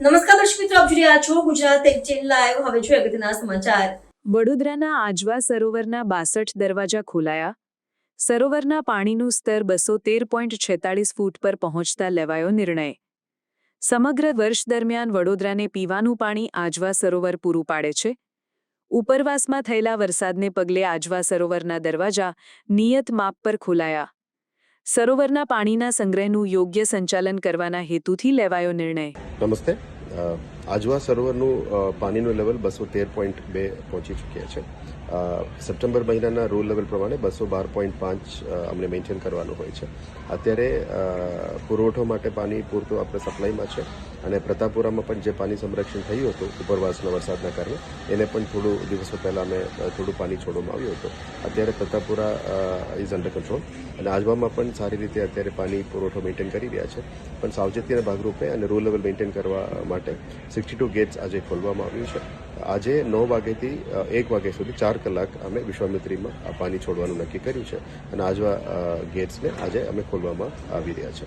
નમસ્કાર દર્શક મિત્રો આપ જોઈ રહ્યા છો ગુજરાત એક્સચેન્જ લાઈવ હવે છે અગત્યના સમાચાર. વડોદરાના આજવા સરોવરના બાસઠ દરવાજા ખોલાયા. સરોવરના પાણીનું સ્તર બસો તેર પોઈન્ટ છેતાળીસ ફૂટ પર પહોંચતા લેવાયો નિર્ણય. સમગ્ર વર્ષ દરમિયાન વડોદરાને પીવાનું પાણી આજવા સરોવર પૂરું પાડે છે. ઉપરવાસમાં થયેલા વરસાદને પગલે આજવા સરોવરના દરવાજા નિયત માપ પર ખોલાયા. સરોવરના પાણીના સંગ્રહનું યોગ્ય સંચાલન કરવાના હેતુથી લેવાયો નિર્ણય. નમસ્તે. uh, આજવા સરોવરનું પાણીનું લેવલ બસો તેર પોઈન્ટ બે પહોંચી ચૂક્યા છે. સપ્ટેમ્બર મહિનાના રૂલ લેવલ પ્રમાણે બસો બાર પોઈન્ટ પાંચ અમને મેન્ટેન કરવાનું હોય છે. અત્યારે પુરવઠો માટે પાણી પૂરતું આપણે સપ્લાયમાં છે અને પ્રતાપપુરામાં પણ જે પાણી સંરક્ષણ થયું હતું, ઉપરવાસના વરસાદના કારણે, એને પણ થોડું દિવસો પહેલાં અમે થોડું પાણી છોડવામાં આવ્યું હતું. અત્યારે પ્રતાપપુરા ઇઝ અંડર કંટ્રોલ અને આજવામાં પણ સારી રીતે અત્યારે પાણી પુરવઠો મેન્ટેન કરી રહ્યા છે. પણ સાવચેતીના ભાગરૂપે અને રૂલ લેવલ મેન્ટેન કરવા માટે સિક્સટી ટુ ગેટ્સ આજે ખોલવામાં આવ્યું છે. આજે નવ વાગ્યાથી એક વાગ્યા સુધી ચાર કલાક અમે વિશ્વામિત્રીમાં પાણી છોડવાનું નક્કી કર્યું છે અને આજવા ગેટ્સને આજે અમે ખોલવામાં આવી રહ્યા છે